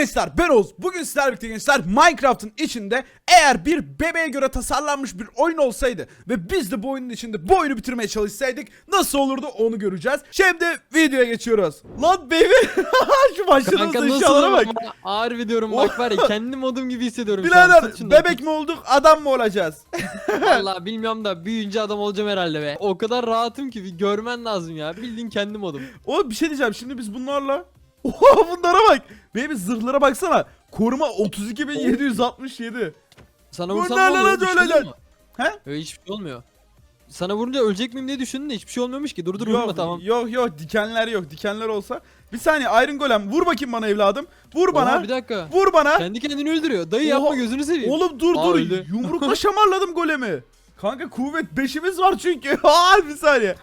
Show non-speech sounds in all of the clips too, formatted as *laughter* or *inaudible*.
gençler ben Oğuz. Bugün sizlerle birlikte gençler Minecraft'ın içinde eğer bir bebeğe göre tasarlanmış bir oyun olsaydı ve biz de bu oyunun içinde bu oyunu bitirmeye çalışsaydık nasıl olurdu onu göreceğiz. Şimdi videoya geçiyoruz. Lan baby *laughs* şu başladığınız eşyalara bak. ağır videorum bak var ya *laughs* kendi modum gibi hissediyorum. Birader bebek mi olduk adam mı olacağız? tut. *laughs* Vallahi bilmiyorum da büyüyünce adam olacağım herhalde be. O kadar rahatım ki bir görmen lazım ya. Bildiğin kendi modum. Oğlum bir şey diyeceğim şimdi biz bunlarla Oha bunlara bak. Baby zırhlara baksana. Koruma 32767. Sana vursam ne lan? Bir şey öyle mu? He? Öyle hiçbir şey olmuyor. Sana vurunca ölecek miyim diye düşündün de hiçbir şey olmuyormuş ki. Dur dur vurma Yok, tamam. Yok yok dikenler yok. Dikenler olsa. Bir saniye Iron Golem vur bakayım bana evladım. Vur bana. Oha, bir dakika. Vur bana. Kendi kendini öldürüyor. Dayı Oha, yapma gözünü seveyim. Oğlum dur Aa, dur. öldü. Yumrukla *laughs* şamarladım golemi. Kanka kuvvet beşimiz var çünkü. *laughs* Aa bir saniye.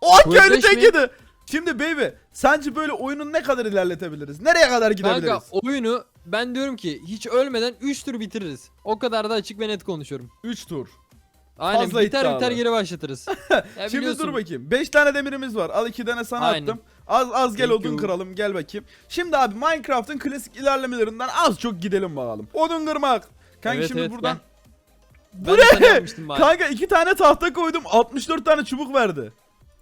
O Kuvvet köylü beş tek mi? yedi. Şimdi baby sence böyle oyunu ne kadar ilerletebiliriz? Nereye kadar gidebiliriz? Kanka oyunu ben diyorum ki hiç ölmeden 3 tur bitiririz. O kadar da açık ve net konuşuyorum. 3 tur. Aynen Fazla biter iddialı. biter geri başlatırız. *laughs* Ya Şimdi biliyorsun. dur bakayım. 5 tane demirimiz var. Al 2 tane sana Aynen. attım. Az az gel Thank odun you. kıralım. Gel bakayım. Şimdi abi Minecraft'ın klasik ilerlemelerinden az çok gidelim bakalım. Odun kırmak. Kanka Evet, şimdi evet, buradan Ben de sana yapmıştım bari. Kanka iki tane tahta koydum 64 tane çubuk verdi.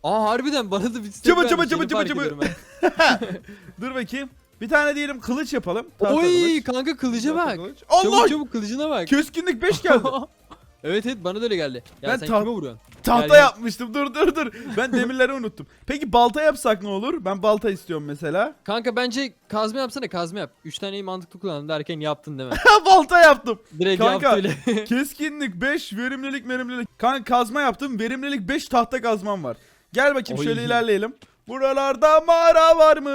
Aa harbiden bana da bir step Çıbı, vermiş, çıbı, yeni fark ediyorum. *laughs* Dur bakayım. Bir tane diyelim kılıç yapalım. Tahta Oy kılıç. kanka kılıca Tahta bak. kılıç. Çabuk Allah! çabuk kılıcına bak. Keskinlik 5 geldi. *laughs* evet evet bana da öyle geldi. Ya Ben sen ta- kime vuruyorsun? Tahta Gel, gel. yapmıştım. Dur dur dur. Ben demirleri unuttum. Peki balta yapsak ne olur? Ben balta istiyorum mesela. Kanka bence kazma yapsana kazma yap. 3 taneyi mantıklı kullandım derken yaptın deme. *laughs* balta yaptım. Direkt Kanka. yaptı öyle. Keskinlik 5, verimlilik verimlilik. Kanka kazma yaptım. Verimlilik 5 tahta kazmam var. Gel bakayım Oy. şöyle ilerleyelim. Buralarda mağara var mı?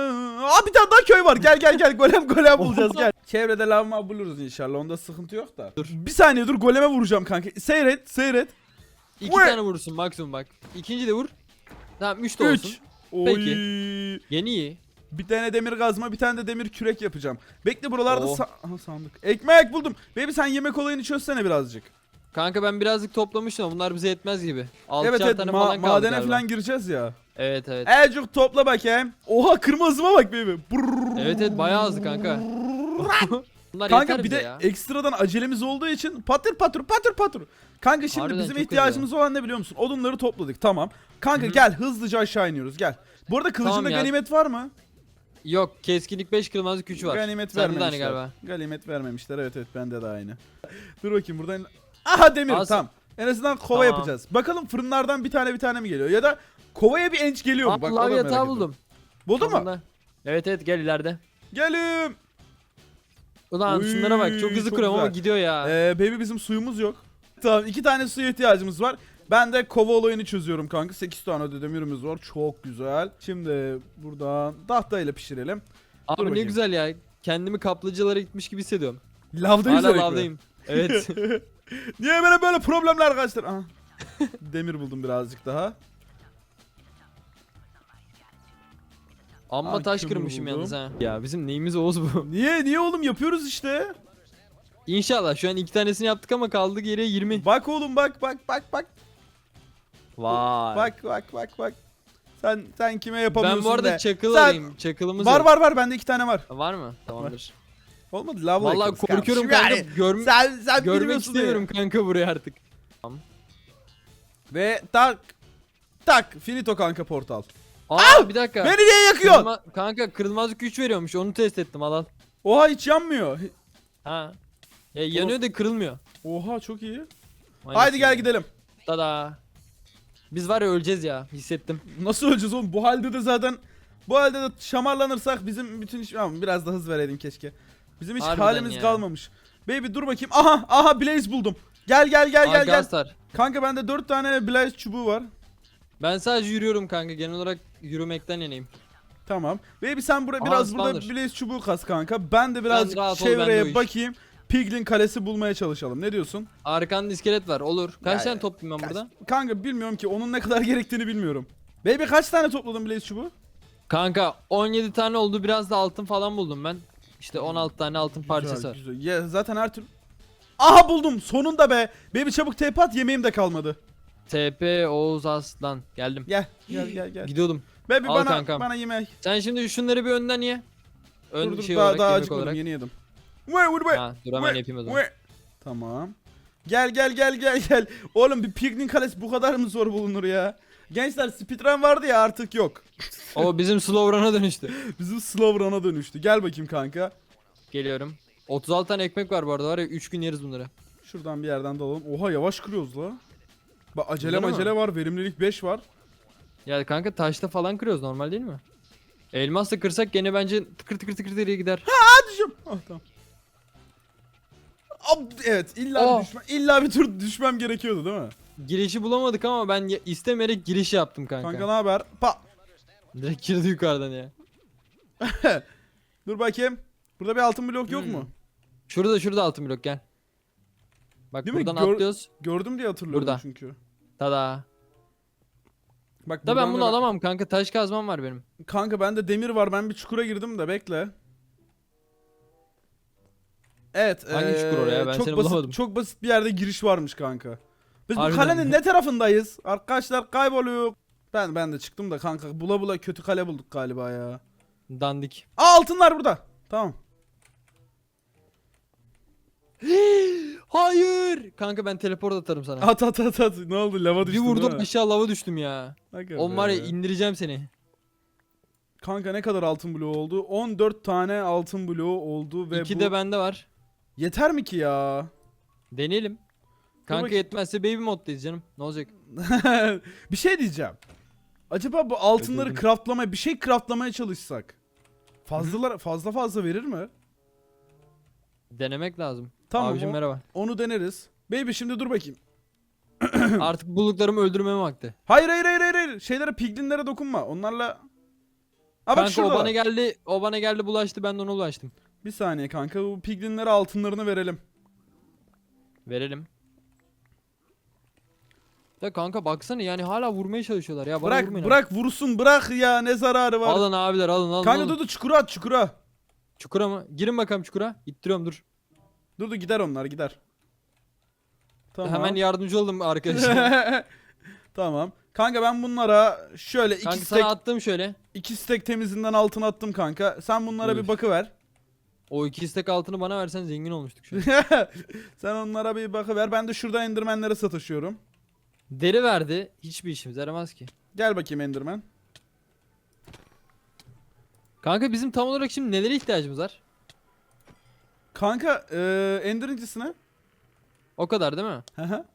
Aa bir tane daha köy var. Gel gel gel golem golem bulacağız gel. *laughs* Çevrede lavma buluruz inşallah. Onda sıkıntı yok da. Dur. Bir saniye dur goleme vuracağım kanka. Seyret seyret. İki Vur. tane vurursun maksimum bak. İkinci de vur. Tamam 3 de olsun. 3. Oy. Peki. Yeni iyi. Bir tane demir kazma, bir tane de demir kürek yapacağım. Bekle buralarda Oh. sa- Aha, sandık. Ekmek buldum. Baby sen yemek olayını çözsene birazcık. Kanka ben birazcık toplamıştım ama bunlar bize yetmez gibi. 6 evet evet tane ma- falan madene galiba. falan gireceğiz ya. Evet evet. Ecuk topla bakayım. Oha kırmızıma bak. Brrrr. Evet evet bayağı hızlı kanka. *laughs* Bunlar Kanka bir de ya. ekstradan acelemiz olduğu için patır patır patır patır. Kanka şimdi Harbiden bizim ihtiyacımız olan ne biliyor musun? Odunları topladık tamam. Kanka Hı. gel hızlıca aşağı iniyoruz gel. Bu arada kılıcında Tamam ya. ganimet var mı? Yok keskinlik 5 kırılmazlık 3 var. Ganimet aynı vermemişler. galiba. Ganimet vermemişler evet evet bende de aynı. *laughs* Dur bakayım buradan. Aha demir Az- tamam. En azından kova Tamam. yapacağız. Bakalım fırınlardan bir tane bir tane mi geliyor? Ya da kovaya bir enç geliyor mu? Bak, o da lav merak yatağı ediyorum. buldum. Buldun mu? Sonunda. Evet evet gel ileride. Gelim. Ulan Oy, şunlara bak çok hızlı çok kuruyorum ama güzel. gidiyor ya. Ee, baby bizim suyumuz yok. Tamam iki tane suya ihtiyacımız var. Ben de kova olayını çözüyorum kanka. 8 tane de demirimiz var. Çok güzel. Şimdi buradan tahtayla pişirelim. Abi ne bakayım. güzel ya. Kendimi kaplıcalara gitmiş gibi hissediyorum. Lavdayız Hala sürekli. lavdayım. Evet. *laughs* Niye böyle böyle problemler kaçtır? Aha. Demir buldum birazcık daha. Amma Aa, taş kömür kırmışım buldum. yalnız ha. Ya bizim neyimiz Oğuz bu. *laughs* Niye? Niye oğlum yapıyoruz işte. İnşallah şu an iki tanesini yaptık ama kaldı geriye 20. Bak oğlum bak bak bak bak. Vay. Bak bak bak bak. Sen sen kime yapamıyorsun ben bu arada be? çakıl Sen- alayım. Çakılımız Var yok. var var bende iki tane var. Var mı? Tamamdır. Olmadı lavla Vallahi yakarız korkuyorum kanka. Görm Sen sen görmek bilmiyorsun istemiyorum kanka buraya artık. Ve tak tak finito kanka portal. Aa bir dakika. Beni niye yakıyorsun? Kırılma- kanka kırılmazlık 3 veriyormuş. Onu test ettim al al. Oha hiç yanmıyor. Ha. Ya yanıyor da kırılmıyor. Oha çok iyi. Aynısı. Haydi gel gidelim. Tada. Biz var ya öleceğiz ya. Hissettim. Nasıl öleceğiz oğlum? Bu halde de zaten bu halde de şamarlanırsak bizim bütün iş Ama biraz da hız vereydin keşke. Bizim hiç Harbiden halimiz ya. kalmamış. Baby dur bakayım. Aha aha Blaze buldum. Gel gel gel gel gel. Agastar. Kanka bende 4 tane Blaze çubuğu var. Ben sadece yürüyorum kanka. Genel olarak yürümekten yeneyim. Tamam. Baby sen bura Aha, biraz burada. Blaze çubuğu kas kanka. Ben de biraz rahat ol, o çevreye iş. bakayım. Piglin kalesi bulmaya çalışalım. Ne diyorsun? Arkanda iskelet var. Olur. Kaç Ya, tane toplayayım ben burada? Kanka bilmiyorum ki onun ne kadar *laughs* gerektiğini bilmiyorum. Baby kaç tane topladın Blaze çubuğu? Kanka 17 tane oldu. Biraz da altın falan buldum ben. İşte 16 tane altın parçası Güzel, var. güzel. Ya zaten her türlü... Aha buldum sonunda be. Baby çabuk TP at yemeğim de kalmadı. TP Oğuz Aslan. Geldim. Gel gel gel gel. Gidiyordum. Baby Al bana kankam. bana yemek. Sen şimdi şunları bir önden ye. Ön dur dur şey daha, olarak daha yemek acıkmadım olarak. yeni yedim. Vay vay vay. Ha, dur hemen vay, yapayım o zaman. vay. Tamam. Gel gel gel gel gel. Oğlum bir piknik kalesi bu kadar mı zor bulunur ya? Gençler speedrun vardı ya artık yok. O bizim slow run'a dönüştü. *laughs* Bizim slow run'a dönüştü. Gel bakayım kanka. Geliyorum. 36 tane ekmek var bu arada var ya 3 gün yeriz bunları. Şuradan bir yerden dalalım. Oha yavaş kırıyoruz la. Bak acele mi? acele var. Verimlilik 5 var. Ya kanka taşla falan kırıyoruz normal değil mi? Elmasla kırsak gene bence tıkır tıkır tıkır diye gider. Düşüm. Ah tamam. Ab, evet illa Oh. bir düşmem, illa bir tur düşmem gerekiyordu değil mi? Girişi bulamadık ama ben ya- istemeyerek giriş yaptım kanka. Kanka ne haber? Pa. Direkt girdi yukarıdan ya. *laughs* Dur bakayım. Burada bir altın blok yok Hmm. mu? Şurada şurada altın blok gel. Bak Değil mi? buradan Gör- atlıyoruz. Gördüm diye hatırlıyorum Burada. çünkü. Tada. Bak Da ben bunu da- alamam kanka taş kazmam var benim. Kanka bende demir var. Ben bir çukura girdim de bekle. Evet. Hangi eee, çukur oraya? Ben çok seni basit, bulamadım. Çok basit bir yerde giriş varmış kanka. Biz bu Harbiden kalenin mi? ne tarafındayız? Arkadaşlar kayboluyor. Ben ben de çıktım da kanka bula bula kötü kale bulduk galiba ya. Dandik. Aa altınlar burada. Tamam. *gasps* Hayır. Kanka ben teleport atarım sana. At at at at. Ne oldu? Lava bir düştün vurdum değil mi? aşağı lava düştüm ya. Aga On var ya be. indireceğim seni. Kanka ne kadar altın bloğu oldu? 14 tane altın bloğu oldu ve İki bu... de bende var. Yeter mi ki ya? Deneyelim. Kanka bakayım. yetmezse baby moddayız canım. Ne olacak? *laughs* bir şey diyeceğim. Acaba bu altınları Öldürdüm. craftlamaya bir şey craftlamaya çalışsak fazlalar fazla fazla verir mi? Denemek lazım. Tamam Abicim o- merhaba. onu deneriz. Baby şimdi dur bakayım. *clears throat* Artık bulduklarımı öldürmeme vakti. Hayır hayır hayır hayır. hayır. Şeylere piglinlere dokunma. Onlarla Aa bak kanka o şurada. bana geldi, o bana geldi bulaştı ben de ona ulaştım. Bir saniye kanka bu piglinlere altınlarını verelim. Verelim. Da kanka baksana yani hala vurmaya çalışıyorlar ya bana bırak vurmayın. bırak vursun bırak ya ne zararı var. Alın abiler alın alın. kanka alın. dur dur çukura at çukura. Çukura mı? Girin bakalım çukura. İttiriyorum dur. Dur dur gider onlar gider. Tamam. Hemen yardımcı oldum arkadaşlar. *laughs* tamam. Kanka ben bunlara şöyle iki kanka stack sana attım şöyle. iki stack temizinden altın attım kanka. Sen bunlara Buyur. bir bakıver. O iki istek altını bana versen zengin olmuştuk şu. *laughs* Sen onlara bir bakıver. Ben de şurada endermenlere sataşıyorum. Deri verdi. Hiçbir işimize yaramaz ki. Gel bakayım enderman. Kanka bizim tam olarak şimdi nelere ihtiyacımız var? Kanka eee enderincisine. O kadar değil mi? Hı hı.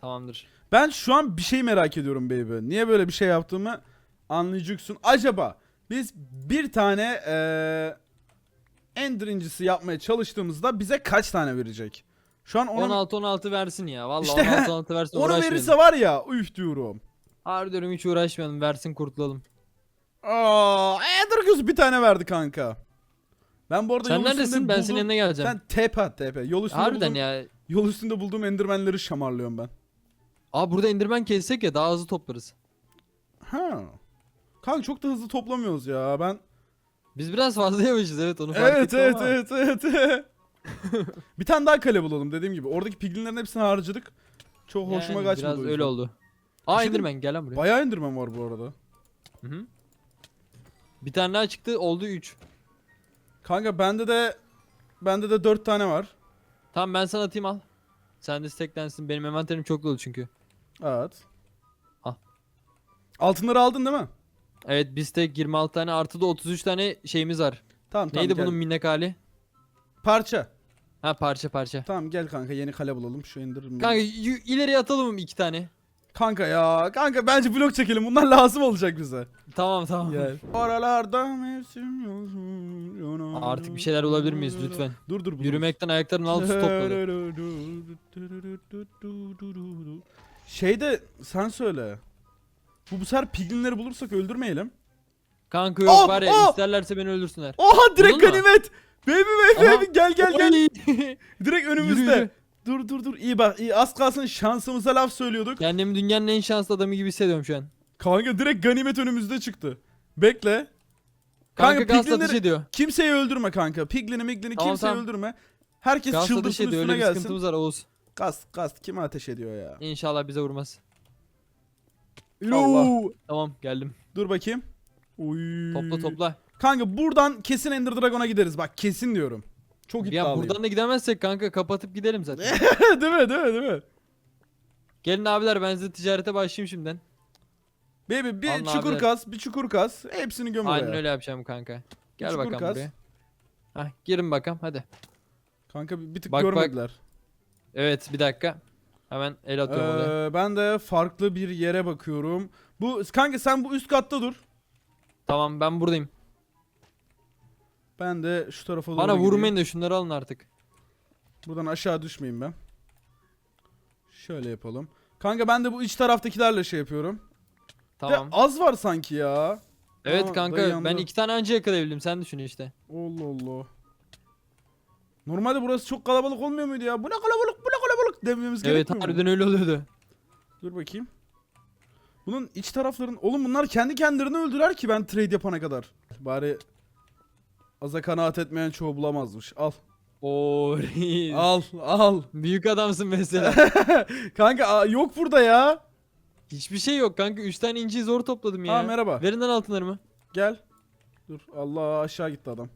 Tamamdır. ben şu an bir şey merak ediyorum baby. Niye böyle bir şey yaptığımı anlayacaksın. Acaba biz bir tane eee endirincisi yapmaya çalıştığımızda bize kaç tane verecek? Şu an onun 16 16 versin ya. Vallahi İşte 16 16 *laughs* versin onu uğraşmayalım. verirse var ya üf diyorum. Harbi diyorum hiç uğraşmayalım. Versin kurtulalım. Aa, Ender bir tane verdi kanka. Ben bu arada Sen yol üstünde neredesin? Ben senin bulduğum- yanına geleceğim. Sen tepe at tepe. Yol üstünde Harbiden bulduğum, ya. yol üstünde bulduğum endermenleri şamarlıyorum ben. Aa burada indirmen kessek ya daha hızlı toplarız. Ha. Kanka çok da hızlı toplamıyoruz ya. Ben Biz biraz fazla yavaşız evet onu fark Evet ettim evet, ama. evet evet *laughs* Bir tane daha kale bulalım dediğim gibi. Oradaki piglinlerin hepsini harcadık. Çok hoşuma Yani kaçmadı. Biraz öyle oldu. Aa şey indirmen gel lan buraya. Bayağı indirmem var bu arada. Hı hı. Bir tane daha çıktı oldu 3. Kanka bende de bende de 4 tane var. Tamam ben sana atayım al. Sen de steklensin. Benim envanterim çok dolu çünkü. Evet. Al. Altınları aldın değil mi? Evet bir stek 26 tane artı da 33 tane şeyimiz var. Tamam tamam. Neydi gel. bunun minnak hali? Parça. Ha parça parça. Tamam gel kanka yeni kale bulalım. Şu indirim. Kanka y- ileriye atalım mı iki tane? Kanka ya. Kanka bence blok çekelim. Bunlar lazım olacak bize. Tamam tamam. Gel. *laughs* Oralarda mevsim. Artık bir şeyler bulabilir miyiz lütfen? Dur dur. buluruz. Yürümekten ayaklarımın altı topladı. Şeyde sen söyle. Bu bu sefer piglinleri bulursak öldürmeyelim. Kanka yok Oh, var ya oh! isterlerse beni öldürsünler. Oha direkt Buldun mu? ganimet. Baby baby Aha. baby gel gel gel. Oy! *laughs* Direkt önümüzde. Yürü, yürü. Dur dur dur. İyi bak iyi az kalsın şansımıza laf söylüyorduk. Kendimi dünyanın en şanslı adamı gibi hissediyorum şu an. Kanka direkt ganimet önümüzde çıktı. Bekle. Kanka, Kanka, gaz satış ediyor. Kimseyi öldürme kanka. Piglini miglini Tamam, kimseyi tamam. öldürme. Herkes Gaz çıldırsın ediyor üstüne öyle gelsin. sıkıntımız var Oğuz. Gaz gaz kime ateş ediyor ya? İnşallah bize vurmaz. Allah. Tamam geldim. Dur bakayım. Uy. Topla topla. Kanka buradan kesin Ender Dragon'a gideriz. Bak kesin diyorum. Çok Ya iddialıyım. buradan da gidemezsek kanka kapatıp gidelim zaten. *laughs* değil mi? Değil mi? Değil mi? Gelin abiler ben size ticarete başlayayım şimdiden. Baby bir Alın çukur abiler. kas, bir çukur kas. Hepsini göm Aynen oraya. öyle yapacağım kanka. Gel çukur bakalım kaz. buraya. Hah girin bakalım hadi. Kanka bir, bir tık Bak, bak. görmediler. Evet bir dakika. Hemen el atıyorum oraya. Ee, ben de farklı bir yere bakıyorum. Bu kanka sen bu üst katta dur. Tamam ben buradayım. Ben de şu tarafa doğru Bana gideyim. vurmayın da şunları alın artık. Buradan aşağı düşmeyeyim ben. Şöyle yapalım. Kanka ben de bu iç taraftakilerle şey yapıyorum. Tamam. De az var sanki ya. Evet Aa, kanka ben iki tane anca yakalayabildim sen düşün işte. Allah Allah. Normalde burası çok kalabalık olmuyor muydu ya? Bu ne kalabalık, bu ne kalabalık dememiz Evet gerekmiyor mu? harbiden öyle oluyordu. Dur bakayım. Bunun iç tarafların... Oğlum bunlar kendi kendilerini öldürer ki ben trade yapana kadar. Bari aza kanaat etmeyen çoğu bulamazmış. Al. Oo reis. Al. Al. Büyük adamsın mesela. *laughs* Kanka yok burada ya. Hiçbir şey yok kanka 3 tane inciyi zor topladım ya. Ha merhaba. Verin lan altınlarımı. Gel. Dur. Allah aşağı gitti adam.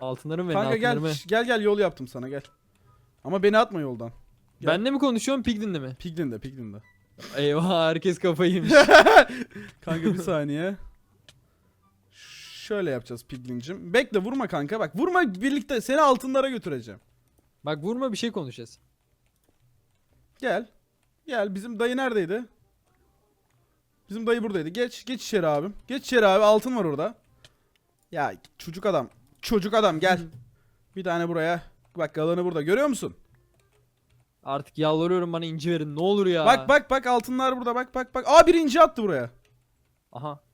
Altınlarımı verin Kanka gel. altınlarımı. şş, Gel gel yol yaptım sana gel. Ama beni atma yoldan. gel. Benle mi konuşuyorsun Piglin'de mi? Piglin'de Piglin'de. Eyvah herkes kafayı yemiş. *laughs* Kanka bir saniye. Şöyle yapacağız Piglin'cim. Bekle vurma kanka bak. Vurma birlikte seni altınlara götüreceğim. Bak vurma bir şey konuşacağız. Gel. Gel bizim dayı neredeydi? Bizim dayı buradaydı. Geç geç içeri abim. Geç içeri abi altın var orada. Ya çocuk adam. Çocuk adam gel. Bir tane buraya. Bak alanı burada görüyor musun? Artık yalvarıyorum bana inci verin ne olur ya. Bak bak bak altınlar burada bak bak bak. Aa birinci attı buraya. Aha.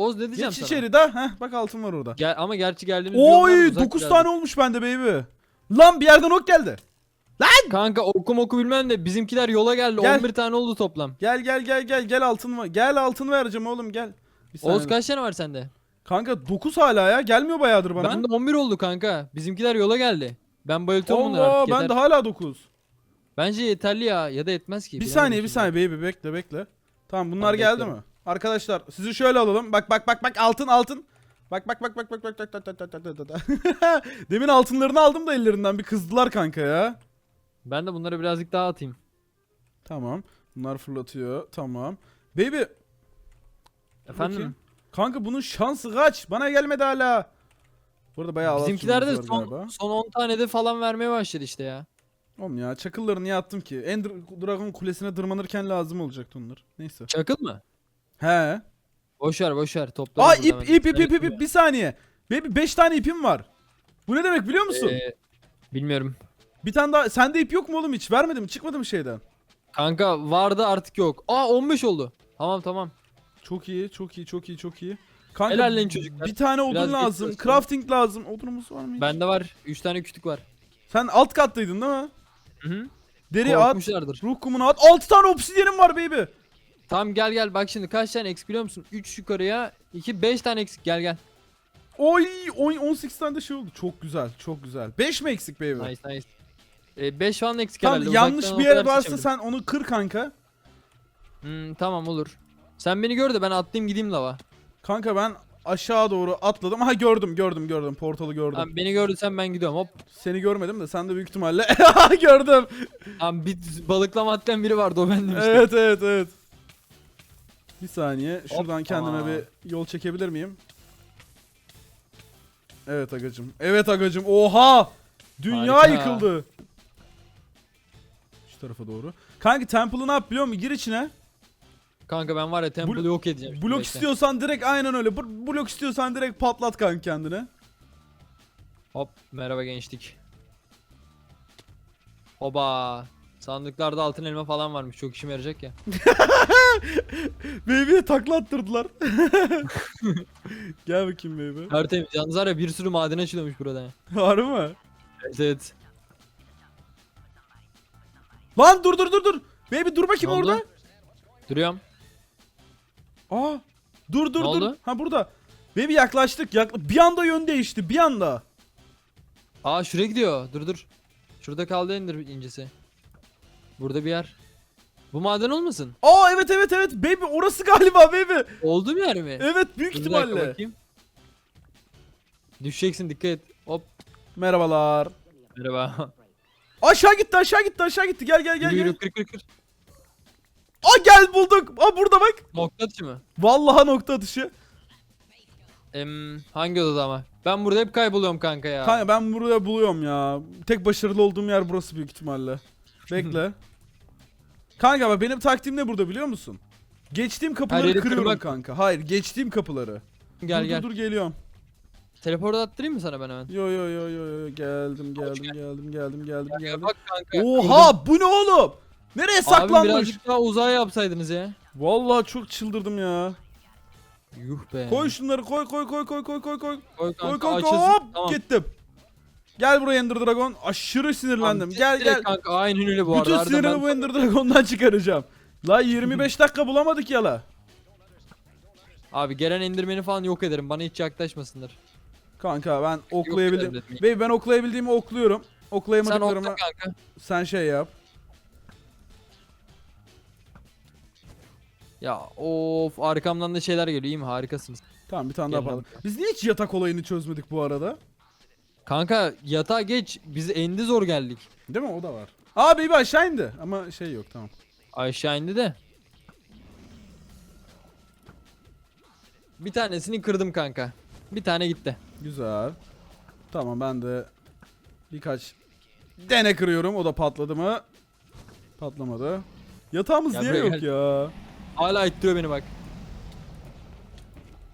Oz ne diyeceğim Geç sana? içeri da. Heh bak altın var orada. Gel, ama gerçi geldiğimiz Oy uzak 9 biraz. tane olmuş bende baby. Lan bir yerden ok geldi. Kanka okum oku bilmem de bizimkiler yola geldi. Gel. 11 tane oldu toplam. Gel gel gel gel gel altın var. Gel altın vereceğim oğlum gel. Bir. Oz kaç tane var sende? Kanka 9 hala ya. Gelmiyor bayağıdır bana. Bende 11 oldu kanka. Bizimkiler yola geldi. Ben bayıltıyorum bunları artık ben de hala 9. Bence yeterli ya ya da etmez ki. Bir saniye bir saniye baby bekle bekle. Tamam bunlar Tamam, geldi bekliyorum. mi? Arkadaşlar sizi şöyle alalım. Bak bak bak bak altın altın. Bak bak bak bak bak bak bak bak bak bak bak. Demin altınlarını aldım da ellerinden bir kızdılar kanka ya. Ben de bunları birazcık daha atayım. Tamam. Bunlar fırlatıyor. Tamam. Baby. Efendim? Bakayım. Kanka bunun şansı kaç? Bana gelmedi hala. Burada bayağı Bizimkiler de son, galiba. son 10 tane de falan vermeye başladı işte ya. Oğlum ya çakılları niye attım ki? Ender Dragon kulesine tırmanırken lazım olacaktı onlar. Neyse. Çakıl mı? He. Boş ver boş ver topla. Aa ip ip ip ip ip, ip bir saniye. Baby 5 tane ipim var. Bu ne demek biliyor musun? Ee, bilmiyorum. Bir tane daha sende ip yok mu oğlum hiç? Vermedim çıkmadı mı şeyden? Kanka vardı artık yok. Aa 15 oldu. Tamam tamam. Çok iyi, çok iyi, çok iyi, çok iyi. Kanka Helalleyin çocuklar. bir tane odun Biraz lazım. çalıştım. Crafting lazım. Odunumuz var mı hiç? Bende var. 3 tane kütük var. Sen alt kattaydın değil mi? Hı hı. Deri at. Korkmuşlardır. Ruh kumunu at. 6 tane obsidyenim var baby. Tamam gel gel bak şimdi kaç tane eksik biliyor musun? 3 yukarıya 2 5 tane eksik gel gel. Oy, oy 18 tane de şey oldu. Çok güzel, çok güzel. 5 mi eksik baby? Nice nice. 5 falan eksik Tamam herhalde. yanlış bir yer varsa sen onu kır kanka. Hmm, tamam olur. Sen beni gör de ben atlayayım gideyim lava. Kanka ben aşağı doğru atladım. Aha gördüm, gördüm, gördüm. Portalı gördüm. Tamam beni gördüysen ben gidiyorum hop. Seni görmedim de sen de büyük ihtimalle *laughs* gördüm. Tamam bir balıklama atlayan biri vardı o bendim işte. Evet, evet, evet. Bir saniye. Şuradan Hoppa. kendime bir yol çekebilir miyim? Evet agacım. Evet agacım. Oha! Dünya Harika. yıkıldı. Şu tarafa doğru. Kanka Temple'ı ne yap biliyor musun? Gir içine. Kanka ben var ya temple'ı yok edeceğim. şimdi, Blok bekle. istiyorsan direkt aynen öyle. Bu- Blok istiyorsan direkt patlat kanka kendine. Hop merhaba gençlik. Oba. Sandıklarda altın elma falan varmış. Çok işime yarayacak ya. *laughs* Baby'ye takla attırdılar. *laughs* Gel bakayım baby. Tertemiz. Yalnız var ya bir sürü maden açılıyormuş burada. ya. Harbi mi? Evet evet. Lan dur dur dur dur. Baby dur bakayım Ne oldu? orada. Duruyorum. Aa. Dur dur Ne dur. oldu? Ha burada. Baby yaklaştık. Yakla bir anda yön değişti. Bir anda. Aa şuraya gidiyor. Dur dur. Şurada kaldı ender incisi. Burada bir yer. Bu maden olmasın? Aa evet evet evet baby orası galiba baby. Olduğum yer mi? Evet büyük Dur bir dakika ihtimalle. bakayım. Düşeceksin dikkat et. Hop. Merhabalar. Merhaba. *laughs* Aşağı gitti aşağı gitti aşağı gitti gel gel gel. Yürü gel. yürü kır kır kır. Aa gel bulduk. Aa burada bak. Nokta atışı mı? Vallahi nokta atışı. Em, hangi odada ama? Ben burada hep kayboluyorum kanka ya. Kanka ben buraya buluyorum ya. Tek başarılı olduğum yer burası büyük ihtimalle. *laughs* Bekle. Kanka bak benim taktiğim ne burada biliyor musun? Geçtiğim kapıları yeri kırıyorum kırmak. kanka. Hayır geçtiğim kapıları. gel dur, gel. Dur dur geliyorum. Teleport attırayım mı sana ben hemen? Yo yo yo yo yo geldim geldim gel. geldim geldim geldim geldim. bak kanka. Oha bu ne oğlum? Nereye Abi saklanmış? birazcık daha uzağa yapsaydınız ya. Vallahi çok çıldırdım ya. Yuh be. Koy şunları koy koy koy koy koy koy koy. Koy Koy kanka koy koy açılsın. hop Tamam. gittim. Gel buraya Ender Dragon. Aşırı sinirlendim. Tamam, gel gel. Kanka aynen öyle bu Bütün arada. Arada sinirimi ben- bu Ender Dragon'dan çıkaracağım. La 25 dakika bulamadık ya la. Abi gelen indirmeni falan yok ederim. Bana hiç yaklaşmasınlar. Kanka ben oklayabildim. Bey ben oklayabildiğimi okluyorum. Sen Oklayamadıklarımı okla kanka. sen şey yap. Ya of arkamdan da şeyler geliyor. İyi mi? Harikasınız. Tamam bir tane daha Gel lan. yapalım. Biz niye hiç yatak olayını çözmedik bu arada? Kanka yatağa geç. Biz endi zor geldik. Değil mi? O da var. Aa baby aşağı indi. Ama şey yok tamam. Aşağı indi de. Bir tanesini kırdım kanka. Bir tane gitti. Güzel. Tamam ben de birkaç dene kırıyorum. O da patladı mı? Patlamadı. Yatağımız Ya niye buraya yok gel. ya? Hala ittiriyor beni bak.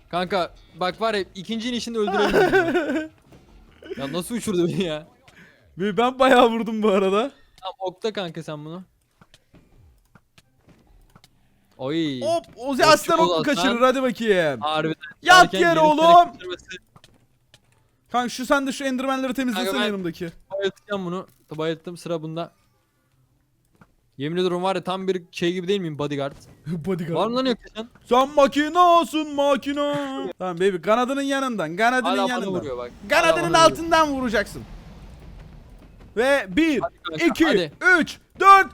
Kanka bak var ya ikinci inişinde öldürebilirim. *laughs* ya nasıl uçurdu beni ya? Ve ben bayağı vurdum bu arada. Tamam okta kanka sen bunu. Oy. Hop Ozi aslan ok mu kaçırır hadi bakayım. Harbiden. Yat erken yere oğlum. kaçırması. Kanka şu sen de şu endermenleri temizlesene Kanka ben- yanımdaki. Bayıltacağım bunu. Bayılttım sıra bunda. Yemin ediyorum var ya tam bir şey gibi değil miyim bodyguard? *laughs* Bodyguard. Var mı lan yok sen? Sen makinasın makina. tamam baby kanadının yanından kanadının Hala bana yanından. vuruyor bak. Hala Kanadının bana vuruyor. altından vuracaksın. Ve 1, Hadi kanka, 2, hadi. 3, 4,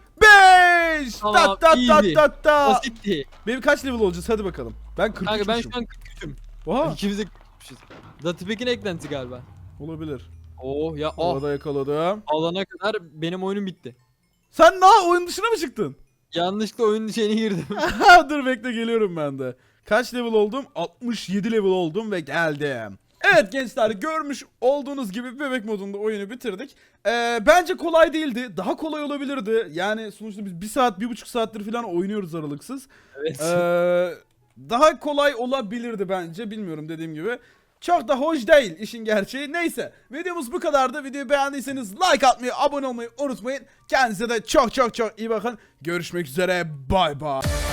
5. Tamam, Tat tat tat easy. tat tat. Basitti. Baby kaç level olacağız hadi bakalım. Ben 43 Kanka ben şu an 43'üm. Oha İkimiz de 43'üz. Datipek'in eklentisi galiba. olabilir. Oh ya oh. Orada yakaladım. Alana kadar benim oyunum bitti. Sen ne oyun dışına mı çıktın? *laughs* Yanlışlıkla oyunun şeyine girdim. *laughs* Dur bekle geliyorum ben de. Kaç level oldum? 67 level oldum ve geldim. Evet gençler görmüş olduğunuz gibi bebek modunda oyunu bitirdik. Ee, bence kolay değildi. Daha kolay olabilirdi. Yani sonuçta biz 1 saat 1,5 saattir falan oynuyoruz aralıksız. evet. Ee, daha kolay olabilirdi bence. Bilmiyorum dediğim gibi. Çok da hoş değil işin gerçeği. Neyse videomuz bu kadardı. Videoyu beğendiyseniz like atmayı, abone olmayı unutmayın. Kendinize de çok çok çok iyi bakın. Görüşmek üzere. Bay bay.